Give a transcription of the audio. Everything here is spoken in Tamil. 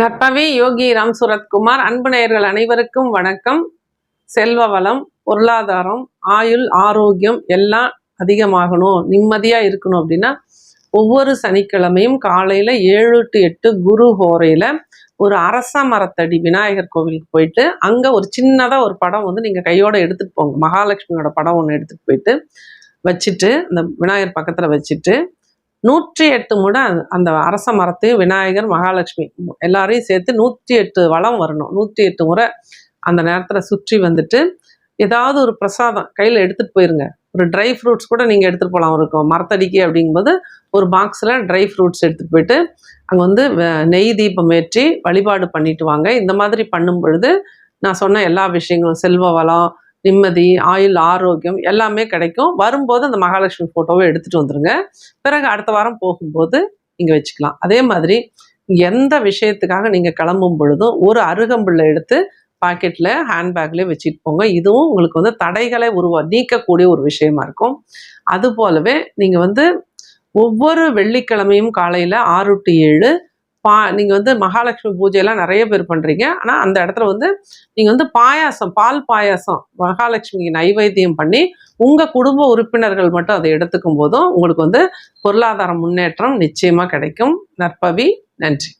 நட்பவி யோகி ராம் சுரத்குமார் அன்பு நேயர்கள் அனைவருக்கும் வணக்கம். செல்வ வளம் பொருளாதாரம் ஆயுள் ஆரோக்கியம் எல்லாம் அதிகமாகணும் நிம்மதியாக இருக்கணும் அப்படின்னா ஒவ்வொரு சனிக்கிழமையும் காலையில் ஏழு டு எட்டு குரு ஹோரையில் ஒரு அரச மரத்தடி விநாயகர் கோவிலுக்கு போயிட்டு அங்கே ஒரு சின்னதாக ஒரு படம் வந்து நீங்கள் கையோட எடுத்துகிட்டு போங்க. மகாலட்சுமியோட படம் ஒன்று எடுத்துகிட்டு போயிட்டு வச்சுட்டு அந்த விநாயகர் பக்கத்தில் வச்சுட்டு நூற்றி எட்டு முட அந்த- அரச மரத்தையும் விநாயகர் மகாலட்சுமி எல்லாரையும் சேர்த்து நூற்றி எட்டு வளம் வரணும். நூற்றி எட்டு முறை அந்த நேரத்தில் சுற்றி வந்துட்டு ஏதாவது ஒரு பிரசாதம் கையில் எடுத்துகிட்டு போயிருங்க. ஒரு ட்ரை ஃப்ரூட்ஸ் கூட நீங்கள் எடுத்துகிட்டு போகலாம் இருக்கும் மரத்தடிக்கு அப்படிங்கும்போது ஒரு பாக்ஸில் ட்ரை ஃப்ரூட்ஸ் எடுத்துகிட்டு போயிட்டு அங்கே வந்து வ- நெய் தீபம் ஏற்றி வழிபாடு பண்ணிட்டு வாங்க. இந்த மாதிரி பண்ணும் பொழுது நான் சொன்ன எல்லா விஷயங்களும் செல்வ வளம் நிம்மதி ஆயுள் ஆரோக்கியம் எல்லாமே கிடைக்கும். வரும்போது அந்த மகாலட்சுமி ஃபோட்டோவை எடுத்துகிட்டு வந்துருங்க. பிறகு அடுத்த வாரம் போகும்போது இங்கே வச்சுக்கலாம். அதே மாதிரி எந்த விஷயத்துக்காக நீங்கள் கிளம்பும் பொழுதும் ஒரு அருகம்புல்லை எடுத்து பாக்கெட்டில் ஹேண்ட்பேக்லேயே வச்சுட்டு போங்க. இதுவும் உங்களுக்கு வந்து தடைகளை உருவா நீக்கக்கூடிய ஒரு விஷயமா இருக்கும். அது போலவே நீங்கள் வந்து ஒவ்வொரு வெள்ளிக்கிழமையும் காலையில் ஆறு டு ஏழு பா நீங்கள் வந்து மகாலட்சுமி பூஜையெல்லாம் நிறைய பேர் பண்ணுறீங்க ஆனால் அந்த இடத்துல வந்து நீங்கள் வந்து பாயாசம் பால் பாயாசம் மகாலட்சுமிக்கு நைவேத்தியம் பண்ணி உங்கள் குடும்ப உறுப்பினர்கள் மட்டும் அதை எடுத்துக்கும் போதும் உங்களுக்கு வந்து பொருளாதார முன்னேற்றம் நிச்சயமாக கிடைக்கும். நற்பவி நன்றி.